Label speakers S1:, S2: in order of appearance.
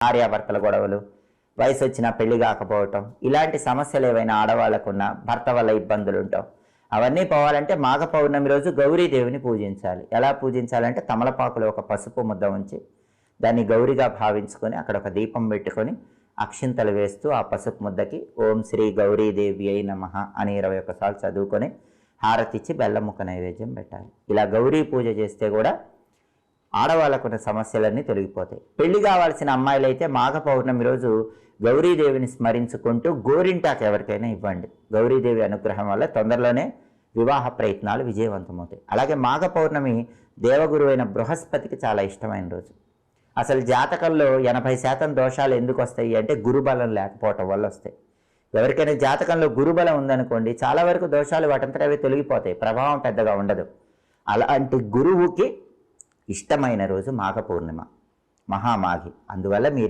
S1: భార్యాభర్తల గొడవలు వయసు వచ్చినా పెళ్ళి కాకపోవటం ఇలాంటి సమస్యలు ఏవైనా ఆడవాళ్ళకున్న భర్త వల్ల ఇబ్బందులు ఉంటాం అవన్నీ పోవాలంటే మాఘ పౌర్ణమి రోజు గౌరీదేవిని పూజించాలి. ఎలా పూజించాలంటే తమలపాకులో ఒక పసుపు ముద్ద ఉంచి దాన్ని గౌరిగా భావించుకొని అక్కడ ఒక దీపం పెట్టుకొని అక్షింతలు వేస్తూ ఆ పసుపు ముద్దకి ఓం శ్రీ గౌరీదేవి అయి నమ అని ఇరవై ఒకసారి చదువుకొని హారతిచ్చి బెల్లముఖ నైవేద్యం పెట్టాలి. ఇలా గౌరీ పూజ చేస్తే కూడా ఆడవాళ్ళకున్న సమస్యలన్నీ తొలగిపోతాయి. పెళ్ళి కావాల్సిన అమ్మాయిలైతే మాఘ పౌర్ణమి రోజు గౌరీదేవిని స్మరించుకుంటూ గోరింటాకు ఎవరికైనా ఇవ్వండి. గౌరీదేవి అనుగ్రహం వల్ల తొందరలోనే వివాహ ప్రయత్నాలు విజయవంతమవుతాయి. అలాగే మాఘ పౌర్ణమి దేవగురు అయిన బృహస్పతికి చాలా ఇష్టమైన రోజు. అసలు జాతకంలో ఎనభై శాతం దోషాలు ఎందుకు వస్తాయి అంటే గురుబలం లేకపోవటం వల్ల వస్తాయి. ఎవరికైనా జాతకంలో గురుబలం ఉందనుకోండి చాలా వరకు దోషాలు వాటంతటవే అవి తొలగిపోతాయి. ప్రభావం పెద్దగా ఉండదు. అలాంటి గురువుకి ఇష్టమైన రోజు మాఘ పౌర్ణిమ మహామాఘి. అందువల్ల మీరు